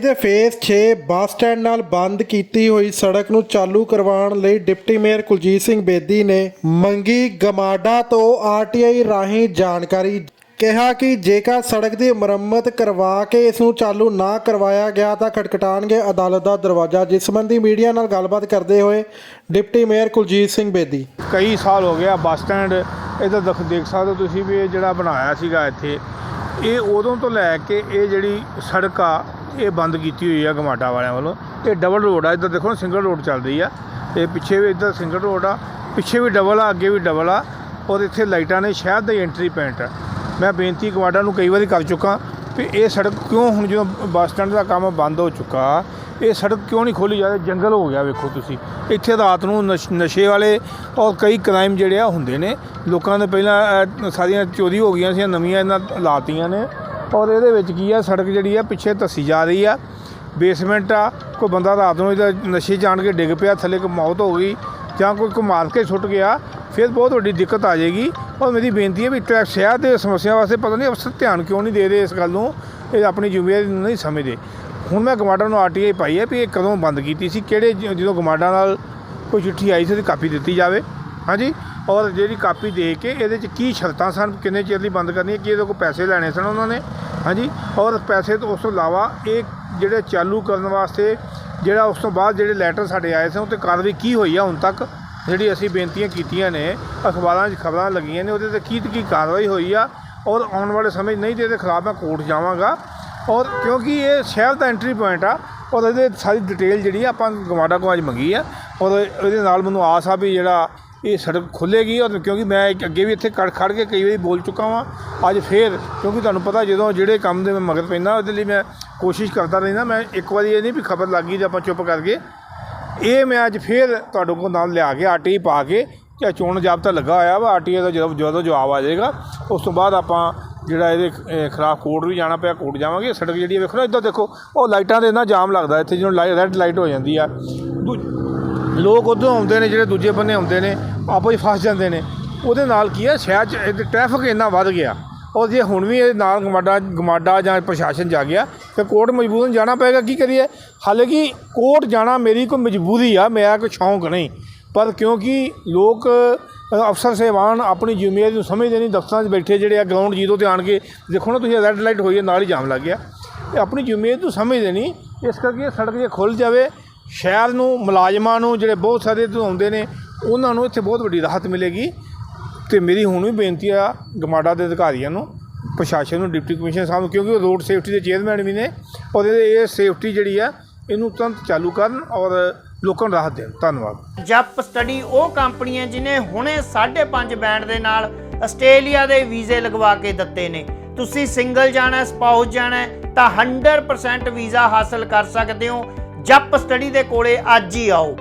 ਦੇ face 6 bus stand ਨਾਲ ਬੰਦ ਕੀਤੀ ਹੋਈ ਸੜਕ ਨੂੰ ਚਾਲੂ ਕਰਵਾਉਣ ਲਈ ਡਿਪਟੀ ਮੇਅਰ ਕੁਲਜੀਤ ਸਿੰਘ ਬੇਦੀ ਨੇ ਮੰਗੀ ਗਮਾਡਾ ਤੋਂ ਆਰਟੀਆਈ ਰਾਹੀਂ ਜਾਣਕਾਰੀ। ਕਿਹਾ ਕਿ ਜੇਕਰ ਸੜਕ ਦੀ ਮੁਰੰਮਤ ਕਰਵਾ ਕੇ ਇਸ ਨੂੰ ਚਾਲੂ ਨਾ ਕਰਵਾਇਆ ਗਿਆ ਤਾਂ ਖਟਖਟਾਣਗੇ ਅਦਾਲਤ ਦਾ ਦਰਵਾਜ਼ਾ, ਜਿਸ ਸੰਬੰਧੀ ਮੀਡੀਆ ਨਾਲ ਗੱਲਬਾਤ ਕਰਦੇ ਹੋਏ ਡਿਪਟੀ ਮੇਅਰ ਕੁਲਜੀਤ ਸਿੰਘ ਬੇਦੀ। ਕਈ ਸਾਲ ਹੋ ਗਿਆ ਬੱਸ ਸਟੈਂਡ ਇਹਦਾ ਦੇਖ ਦੇਖ ਸਕਦੇ ਹੋ ਤੁਸੀਂ ਵੀ ਇਹ ਜਿਹੜਾ ਬਣਾਇਆ ਸੀਗਾ ਇੱਥੇ, ਇਹ ਉਦੋਂ ਤੋਂ ਲੈ ਕੇ ਇਹ ਜਿਹੜੀ ਸੜਕ ਆ ਇਹ ਬੰਦ ਕੀਤੀ ਹੋਈ ਆ ਗਮਾਡਾ ਵਾਲਿਆਂ ਵੱਲੋਂ। ਇਹ ਡਬਲ ਰੋਡ ਆ, ਇੱਧਰ ਦੇਖੋ ਸਿੰਗਲ ਰੋਡ ਚੱਲ ਰਹੀ ਆ। ਤੇ ਪਿੱਛੇ ਵੀ ਇੱਧਰ ਸਿੰਗਲ ਰੋਡ ਆ, ਪਿੱਛੇ ਵੀ ਡਬਲ ਆ, ਅੱਗੇ ਵੀ ਡਬਲ ਆ। ਔਰ ਇੱਥੇ ਲਾਈਟਾਂ ਨੇ ਸ਼ਹਿਰ ਦੇ ਐਂਟਰੀ ਪੁਆਇੰਟ ਆ। ਮੈਂ ਬੇਨਤੀ ਗਮਾਡਾ ਨੂੰ ਕਈ ਵਾਰੀ ਕਰ ਚੁੱਕਾ ਵੀ ਇਹ ਸੜਕ ਕਿਉਂ ਹੁਣ ਜਦੋਂ ਬੱਸ ਸਟੈਂਡ ਦਾ ਕੰਮ ਬੰਦ ਹੋ ਚੁੱਕਾ, ਇਹ ਸੜਕ ਕਿਉਂ ਨਹੀਂ ਖੋਲੀ ਜਾਂਦੀ ਜੰਗਲ ਹੋ ਗਿਆ, ਵੇਖੋ ਤੁਸੀਂ। ਇੱਥੇ ਰਾਤ ਨੂੰ ਨਸ਼- ਨਸ਼ੇ ਵਾਲੇ ਔਰ ਕਈ ਕ੍ਰਾਈਮ ਜਿਹੜੇ ਆ ਹੁੰਦੇ ਨੇ। ਲੋਕਾਂ ਦੇ ਪਹਿਲਾਂ ਸਾਰੀਆਂ ਚੋਰੀ ਹੋ ਗਈਆਂ ਸੀ, ਨਵੀਆਂ ਇਹਨਾਂ ਲਾਤੀਆਂ ਨੇ। ਔਰ ਇਹਦੇ ਵਿੱਚ ਕੀ ਆ, ਸੜਕ ਜਿਹੜੀ ਆ ਪਿੱਛੇ ਧੱਸੀ ਜਾ ਰਹੀ ਆ। ਬੇਸਮੈਂਟ ਆ, ਕੋਈ ਬੰਦਾ ਰਾਤ ਨੂੰ ਇਹਦਾ ਨਸ਼ੇ ਜਾਣ ਕੇ ਡਿੱਗ ਪਿਆ, ਥੱਲੇ ਕੋਈ ਮੌਤ ਹੋ ਗਈ ਜਾਂ ਕੋਈ ਕੋਈ ਮਾਰ ਕੇ ਸੁੱਟ ਗਿਆ, ਫਿਰ ਬਹੁਤ ਵੱਡੀ ਦਿੱਕਤ ਆ ਜਾਏਗੀ। ਔਰ ਮੇਰੀ ਬੇਨਤੀ ਹੈ ਵੀ ਟ੍ਰੈਫਿਕ, ਸ਼ਹਿਰ ਦੇ ਸਮੱਸਿਆ ਵਾਸਤੇ ਪਤਾ ਨਹੀਂ ਅਫਸਰ ਧਿਆਨ ਕਿਉਂ ਨਹੀਂ ਦੇ ਰਹੇ ਇਸ ਗੱਲ ਨੂੰ, ਇਹ ਆਪਣੀ ਜ਼ਿੰਮੇਵਾਰੀ ਨੂੰ ਨਹੀਂ ਸਮਝਦੇ। ਹੁਣ ਮੈਂ ਗਮਾਡਾ ਨੂੰ ਆਰਟੀਆਈ ਪਾਈ ਹੈ ਵੀ ਇਹ ਕਦੋਂ ਬੰਦ ਕੀਤੀ ਸੀ, ਕਿਹੜੇ ਜਦੋਂ ਗਮਾਡਾ ਨਾਲ ਕੋਈ ਚਿੱਠੀ ਆਈ ਸੀ ਉਹਦੀ ਕਾਪੀ ਦਿੱਤੀ ਜਾਵੇ। ਹਾਂਜੀ? ਔਰ ਜਿਹੜੀ ਕਾਪੀ ਦੇ ਕੇ ਇਹਦੇ 'ਚ ਕੀ ਸ਼ਰਤਾਂ ਸਨ, ਕਿੰਨੇ ਚਿਰ ਲਈ ਬੰਦ ਕਰਨੀ ਹੈ ਕੀ ਇਹਦੇ ਕੋਲ ਪੈਸੇ ਲੈਣੇ ਸਨ ਉਹਨਾਂ ਨੇ? ਹਾਂਜੀ, ਔਰ ਪੈਸੇ ਤੋਂ ਉਸ ਤੋਂ ਇਲਾਵਾ ਇਹ ਜਿਹੜੇ ਚਾਲੂ ਕਰਨ ਵਾਸਤੇ ਜਿਹੜਾ ਉਸ ਤੋਂ ਬਾਅਦ ਜਿਹੜੇ ਲੈਟਰ ਸਾਡੇ ਆਏ ਸਨ ਉਹ 'ਤੇ ਕਾਰਵਾਈ ਕੀ ਹੋਈ ਆ ਹੁਣ ਤੱਕ? ਜਿਹੜੀ ਅਸੀਂ ਬੇਨਤੀਆਂ ਕੀਤੀਆਂ ਨੇ, ਅਖਬਾਰਾਂ 'ਚ ਖਬਰਾਂ ਲੱਗੀਆਂ ਨੇ, ਉਹਦੇ ਤੇ ਕੀ ਤੇ ਕੀ ਕਾਰਵਾਈ ਹੋਈ ਆ, ਔਰ ਆਉਣ ਵਾਲੇ ਸਮੇਂ 'ਚ ਨਹੀਂ ਤੇ ਇਹਦੇ ਖਿਲਾਫ ਮੈਂ ਕੋਰਟ ਜਾਵਾਂਗਾ। ਔਰ ਕਿਉਂਕਿ ਇਹ ਸ਼ਹਿਰ ਦਾ ਐਂਟਰੀ ਪੁਆਇੰਟ ਆ, ਔਰ ਇਹਦੇ ਸਾਰੀ ਡਿਟੇਲ ਜਿਹੜੀ ਆ ਆਪਾਂ ਗਵਾਡਾ ਕੋਲ ਅੱਜ ਮੰਗੀ ਆ, ਔਰ ਇਹਦੇ ਨਾਲ ਮੈਨੂੰ ਆਸ ਆ ਵੀ ਜਿਹੜਾ ਇਹ ਸੜਕ ਖੁੱਲੇਗੀ ਔਰ ਕਿਉਂਕਿ ਮੈਂ ਅੱਗੇ ਵੀ ਇੱਥੇ ਖੜ ਖੜ ਕੇ ਕਈ ਵਾਰੀ ਬੋਲ ਚੁੱਕਾ ਵਾਂ ਅੱਜ ਫੇਰ ਕਿਉਂਕਿ ਤੁਹਾਨੂੰ ਪਤਾ ਜਦੋਂ ਜਿਹੜੇ ਕੰਮ ਦੇ ਮੈਂ ਮਗਰ ਪੈਂਦਾ ਉਹਦੇ ਲਈ ਮੈਂ ਕੋਸ਼ਿਸ਼ ਕਰਦਾ ਰਹਿੰਦਾ ਮੈਂ ਇੱਕ ਵਾਰੀ ਇਹ ਨਹੀਂ ਵੀ ਖਬਰ ਲੱਗ ਗਈ ਤੇ ਆਪਾਂ ਚੁੱਪ ਕਰਕੇ। ਇਹ ਮੈਂ ਅੱਜ ਫੇਰ ਤੁਹਾਡੇ ਕੋਲ ਨਾਲ ਲਿਆ ਕੇ ਆਰਟੀ ਪਾ ਕੇ ਕਿ ਚੋਣ ਜਾਬਤਾ ਲੱਗਾ ਹੋਇਆ ਵਾ ਆਰਟੀ ਦਾ ਜਦੋਂ ਜਦੋਂ ਜਵਾਬ ਆ ਜਾਏਗਾ ਉਸ ਤੋਂ ਬਾਅਦ ਆਪਾਂ ਜਿਹੜਾ ਇਹਦੇ ਅਹ, ਖਿਲਾਫ ਕੋਰਟ ਵੀ ਜਾਣਾ ਪਿਆ ਕੋਰਟ ਜਾਵਾਂਗੇ। ਸੜਕ ਜਿਹੜੀ ਆ ਵੇਖੋ ਨਾ ਇੱਧਰ ਦੇਖੋ ਉਹ ਲਾਈਟਾਂ ਦੇ ਨਾ ਜਾਮ ਲੱਗਦਾ ਇੱਥੇ ਜਦੋਂ ਰੈੱਡ ਲਾਈਟ ਹੋ ਜਾਂਦੀ ਆ। ਦੂ- ਲੋਕ ਉਧਰੋਂ ਆਉਂਦੇ ਨੇ ਜਿਹੜੇ ਦੂਜੇ ਬੰਨੇ ਆਉਂਦੇ ਨੇ ਆਪੋ ਹੀ ਫਸ ਜਾਂਦੇ ਨੇ। ਉਹਦੇ ਨਾਲ ਕੀ ਹੈ, ਸ਼ਹਿਰ 'ਚ ਟ੍ਰੈਫਿਕ ਇੰਨਾ ਵੱਧ ਗਿਆ। ਔਰ ਜੇ ਹੁਣ ਵੀ ਇਹ ਨਾਲ ਗਮਾਡਾ ਗਮਾਡਾ ਜਾਂ ਪ੍ਰਸ਼ਾਸਨ ਜਾ ਗਿਆ, ਫਿਰ ਕੋਰਟ ਮਜਬੂਰਨ ਜਾਣਾ ਪਏਗਾ, ਕੀ ਕਰੀਏ? ਹਾਲਾਂਕਿ ਕੋਰਟ ਜਾਣਾ ਮੇਰੀ ਕੋਈ ਮਜਬੂਰੀ ਆ, ਮੇਰਾ ਕੋਈ ਸ਼ੌਂਕ ਨਹੀਂ। ਪਰ ਕਿਉਂਕਿ ਲੋਕ, ਅਫਸਰ ਸਹਿਬਾਨ ਆਪਣੀ ਜ਼ਿੰਮੇਵਾਰੀ ਨੂੰ ਸਮਝਦੇ ਨਹੀਂ, ਦਫ਼ਤਰਾਂ 'ਚ ਬੈਠੇ ਜਿਹੜੇ ਆ ਗਰਾਊਂਡ ਜ਼ੀਰੋ ਤੇ ਆਣ ਕੇ ਦੇਖੋ ਨਾ ਤੁਸੀਂ ਰੈੱਡ ਲਾਈਟ ਹੋਈ ਹੈ, ਨਾਲ ਹੀ ਜਾਮ ਲੱਗ ਗਿਆ। ਇਹ ਆਪਣੀ ਜ਼ਿੰਮੇਵਾਰੀ ਨੂੰ ਸਮਝਦੇ ਨਹੀਂ, ਇਸ ਕਰਕੇ ਇਹ ਸੜਕ ਜੇ ਖੁੱਲ ਜਾਵੇ, ਸ਼ਹਿਰ ਨੂੰ, ਮੁਲਾਜ਼ਮਾਂ ਨੂੰ ਜਿਹੜੇ ਬਹੁਤ ਸਾਰੇ ਇੱਥੋਂ ਆਉਂਦੇ ਨੇ ਉਹਨਾਂ ਨੂੰ ਇੱਥੇ ਬਹੁਤ ਵੱਡੀ ਰਾਹਤ ਮਿਲੇਗੀ ਤੇ ਮੇਰੀ ਹੁਣ ਵੀ ਬੇਨਤੀ ਆ ਗਮਾਡਾ ਦੇ ਅਧਿਕਾਰੀਆਂ ਨੂੰ, ਪ੍ਰਸ਼ਾਸਨ ਨੂੰ, ਡਿਪਟੀ ਕਮਿਸ਼ਨਰ ਸਾਹਿਬ ਨੂੰ, ਕਿਉਂਕਿ ਉਹ ਰੋਡ ਸੇਫਟੀ ਦੇ ਚੇਅਰਮੈਨ ਵੀ ਨੇ ਔਰ ਇਹ ਇਹ ਸੇਫਟੀ ਜਿਹੜੀ ਆ, ਇਹਨੂੰ ਤੁਰੰਤ ਚਾਲੂ ਕਰਨ ਔਰ ਲੋਕਾਂ ਨੂੰ ਰਾਹਤ ਦੇਣ। ਧੰਨਵਾਦ। ਜੱਪ ਸਟੱਡੀ ਉਹ ਕੰਪਨੀ ਹੈ ਜਿਨੇ ਹੁਣੇ 5.5 ਬੈਂਡ ਦੇ ਨਾਲ ਆਸਟ੍ਰੇਲੀਆ ਦੇ ਵੀਜ਼ੇ ਲਗਵਾ ਕੇ ਦਿੱਤੇ ਨੇ। ਤੁਸੀਂ ਸਿੰਗਲ ਜਾਣਾ, ਸਪਾਊਸ ਜਾਣਾ, ਤਾਂ 100% ਵੀਜ਼ਾ ਹਾਸਲ ਕਰ ਸਕਦੇ ਹੋ। ਜੱਪ ਸਟੱਡੀ ਦੇ ਕੋਲੇ ਅੱਜ ਹੀ ਆਓ।